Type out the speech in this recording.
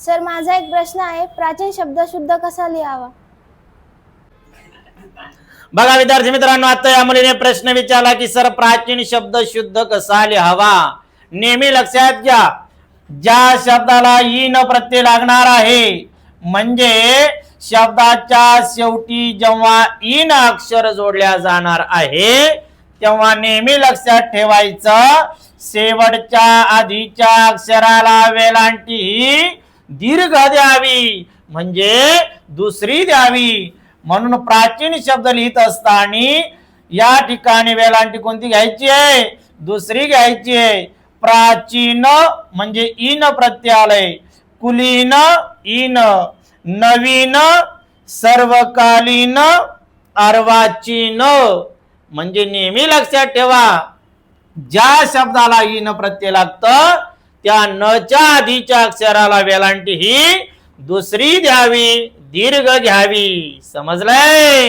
Sir माझा एक प्रश्न आहे. प्राचीन शब्द शुद्ध कसा लिहावा? बघा विद्यार्थी मित्रांनो आता या मुलीने प्रश्न विचारला की सर प्राचीन शब्द शुद्ध कसा लिहावा? नेहमी लक्षात घ्या ज्या शब्दाला ई न प्रत्यय लागणार आहे म्हणजे शब्दाच्या शेवटी जेव्हा ई न अक्षर जोडल्या जाणार आहे तेव्हा नेहमी लक्षात ठेवायचं शेवटच्या आधीच्या अक्षराला वेलांटी ही दीर्घ द्यावी म्हणजे दुसरी द्यावी. म्हणून प्राचीन शब्द लिहित असताना या ठिकाणी वेलांटी कोणती घ्यायची आहे? दुसरी घ्यायची आहे. प्राचीन म्हणजे इन प्रत्यालय कुलीन इन. नवीन सर्वकालीन अर्वाचीन. म्हणजे नेहमी लक्षात ठेवा. ज्या शब्दाला इन प्रत्यय लागतं त्या नच्या आधीच्या अक्षराला वेलांटी ही दुसरी द्यावी दीर्घ घ्यावी. समजलंय?